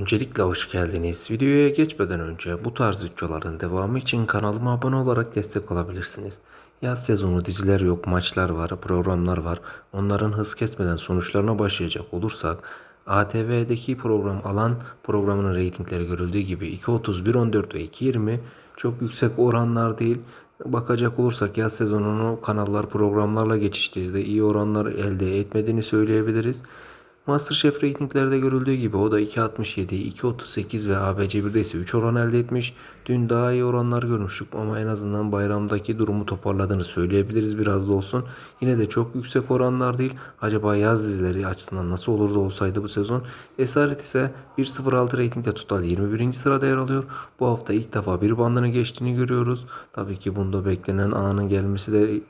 Öncelikle hoş geldiniz. Videoya geçmeden önce bu tarz videoların devamı için kanalıma abone olarak destek olabilirsiniz. Yaz sezonu diziler yok, maçlar var, programlar var. Onların hız kesmeden sonuçlarına başlayacak olursak ATV'deki program alan programının reytingleri görüldüğü gibi 2.30, 1.14 ve 2.20 çok yüksek oranlar değil. Bakacak olursak yaz sezonunu kanallar programlarla geçiştirdi. İyi oranlar elde etmediğini söyleyebiliriz. Masterchef reytinglerde görüldüğü gibi o da 2.67, 2.38 ve ABC1'de ise 3 oran elde etmiş. Dün daha iyi oranlar görmüştük ama en azından bayramdaki durumu toparladığını söyleyebiliriz biraz da olsun. Yine de çok yüksek oranlar değil. Acaba yaz dizileri açısından nasıl olurdu olsaydı bu sezon? Esaret ise 1.06 reytingde total 21. sırada yer alıyor. Bu hafta ilk defa bir bandını geçtiğini görüyoruz. Tabii ki bunda beklenen anın gelmesi de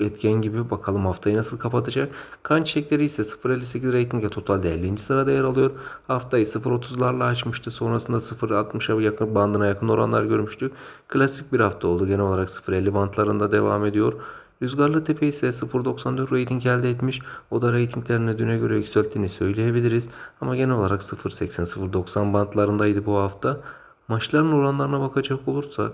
etken gibi. Bakalım haftayı nasıl kapatacak. Kan çiçekleri ise 0.58 reytingde totalde 50. sırada yer alıyor. Haftayı 0.30'larla açmıştı. Sonrasında 0.60'a yakın bandına yakın oranlar görmüştük. Klasik bir hafta oldu. Genel olarak 0.50 bantlarında devam ediyor. Rüzgarlı Tepe ise 0.94 reyting elde etmiş. O da reytinglerini düne göre yükselttiğini söyleyebiliriz. Ama genel olarak 0.80-0.90 bantlarındaydı bu hafta. Maçların oranlarına bakacak olursak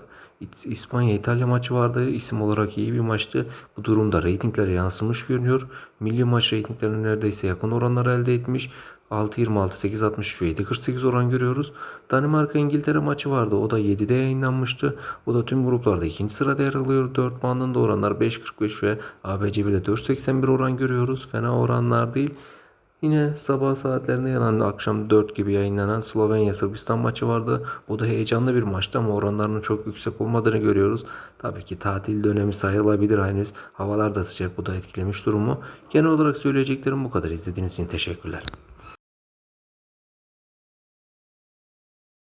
İspanya-İtalya maçı vardı. İsim olarak iyi bir maçtı. Bu durumda reytinglere yansımış görünüyor. Milli maç reytinglerine neredeyse yakın oranlar elde etmiş. 6.26, 8.63 ve 7.48 oran görüyoruz. Danimarka-İngiltere maçı vardı. O da 7'de yayınlanmıştı. O da tüm gruplarda ikinci sırada yer alıyor. 4 bandında oranlar 5.45 ve ABC1'de 4.81 oran görüyoruz. Fena oranlar değil. Yine sabah saatlerinde yanan akşam 4 gibi yayınlanan Slovenya Sırbistan maçı vardı. Bu da heyecanlı bir maçtı ama oranlarının çok yüksek olmadığını görüyoruz. Tabii ki tatil dönemi sayılabilir henüz. Havalar da sıcak bu da etkilemiş durumu. Genel olarak söyleyeceklerim bu kadar. İzlediğiniz için teşekkürler.